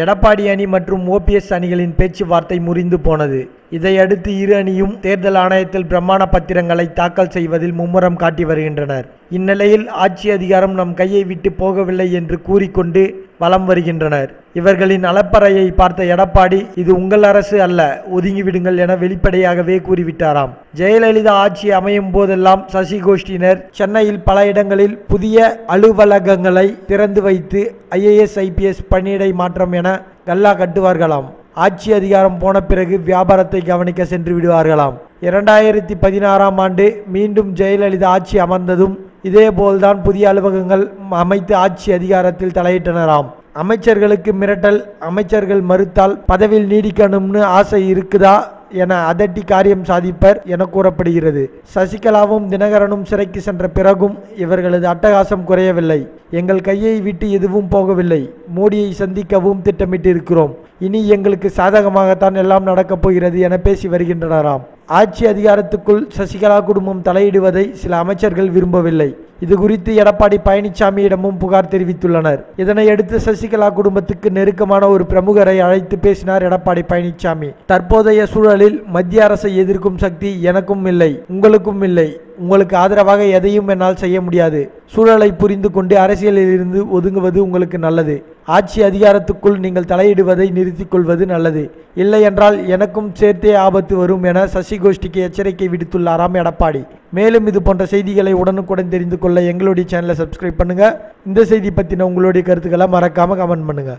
எடப்பாடி அணி மற்றும் ஓபிஎஸ் அணிகளின் பேச்சுவார்த்தை முறிந்து போனது. இதையடுத்து இரு அணியும் தேர்தல் ஆணையத்தில் பிரமாண பத்திரங்களை தாக்கல் செய்வதில் மும்முரம் காட்டி வருகின்றனர். இந்நிலையில் ஆட்சி அதிகாரம் நம் கையை விட்டு போகவில்லை என்று கூறிக்கொண்டு வலம் வருகின்றனர். இவர்களின் அலப்பறையை பார்த்த எடப்பாடி இது உங்கள் அரசு அல்ல ஒதுங்கிவிடுங்கள் என வெளிப்படையாகவே கூறிவிட்டாராம். ஜெயலலிதா ஆட்சி அமையும் போதெல்லாம் சசி கோஷ்டினர் சென்னையில் பல இடங்களில் புதிய அலுவலகங்களை திறந்து வைத்து ஐஏஎஸ் ஐபிஎஸ் பணியிடை மாற்றம் என கல்லா கட்டுவார்களாம். ஆட்சி அதிகாரம் போன பிறகு வியாபாரத்தை கவனிக்க சென்று விடுவார்களாம். இரண்டாயிரத்தி பதினாறாம் ஆண்டு மீண்டும் ஜெயலலிதா ஆட்சி அமர்ந்ததும் இதேபோல்தான் புதிய அலுவலகங்கள் அமைத்து ஆட்சி அதிகாரத்தில் தலையிட்டனராம். அமைச்சர்களுக்கு மிரட்டல் அமைச்சர்கள் மறுத்தால் பதவியில் நீடிக்கணும்னு ஆசை இருக்குதா என அதட்டி காரியம் சாதிப்பர் என கூறப்படுகிறது. சசிகலாவும் தினகரனும் சிறைக்கு சென்ற பிறகும் இவர்களது அட்டகாசம் குறையவில்லை. எங்கள் கையை விட்டு எதுவும் போகவில்லை. மோடியை சந்திக்கவும் திட்டமிட்டிருக்கிறோம். இனி எங்களுக்கு சாதகமாகத்தான் எல்லாம் நடக்கப் போகிறது என பேசி வருகின்றனராம். ஆட்சி அதிகாரத்துக்குள் சசிகலா குடும்பம் தலையிடுவதை சில அமைச்சர்கள் விரும்பவில்லை. இது குறித்து எடப்பாடி பழனிசாமியிடமும் புகார் தெரிவித்துள்ளனர். இதனையடுத்து சசிகலா குடும்பத்துக்கு நெருக்கமான ஒரு பிரமுகரை அழைத்து பேசினார் எடப்பாடி பழனிசாமி. தற்போதைய சூழலில் மத்திய அரசை எதிர்க்கும் சக்தி எனக்கும் இல்லை உங்களுக்கும் இல்லை. உங்களுக்கு ஆதரவாக எதையும் என்னால் செய்ய முடியாது. சூழலை புரிந்து கொண்டு அரசியலில் இருந்து ஒதுங்குவது உங்களுக்கு நல்லது. ஆட்சி அதிகாரத்துக்குள் நீங்கள் தலையிடுவதை நிறுத்திக் கொள்வது நல்லது. இல்லை என்றால் எனக்கும் சேர்த்தே ஆபத்து வரும் என சசி கோஷ்டிக்கு எச்சரிக்கை விடுத்துள்ளாராம் எடப்பாடி. மேலும் இது போன்ற செய்திகளை உடனுக்குடன் தெரிந்து கொள்ள எங்களுடைய சேனலை சப்ஸ்கிரைப் பண்ணுங்க. இந்த செய்தி பற்றின உங்களுடைய கருத்துக்களை மறக்காம கமெண்ட் பண்ணுங்க.